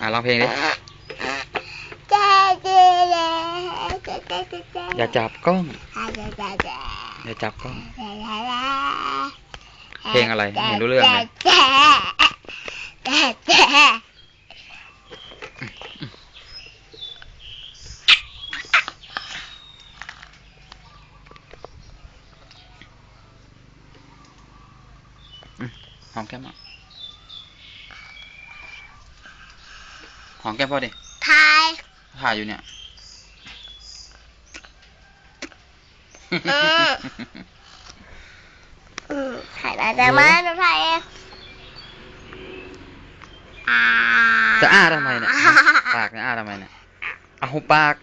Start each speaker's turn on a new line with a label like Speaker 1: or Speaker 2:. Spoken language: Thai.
Speaker 1: อะร้องเพลงดิ
Speaker 2: เจ๊เจ๊เจ๊เจ๊เจ๊เจ๊เจ๊
Speaker 1: อย่าจับกล้อง
Speaker 2: เจ๊เจ๊เจ๊
Speaker 1: อย่าจับกล้อง
Speaker 2: เจ๊เจ๊
Speaker 1: เพลงอะไรไม่รู้เรื่องเลย
Speaker 2: เจ๊เจ๊เจ๊
Speaker 1: หอมแก้มอะ อมแก้มพ่อดิ
Speaker 2: ทาย
Speaker 1: ถ่ายอยู่เนี่ย
Speaker 2: เออ อืมถ่ายได้แต่มาหนูถ่ายเองอ่า
Speaker 1: จะอ้าทำไมเนี่ย ปากเนี่ยอ้าทำไมเนี่ยเอาหุบปาก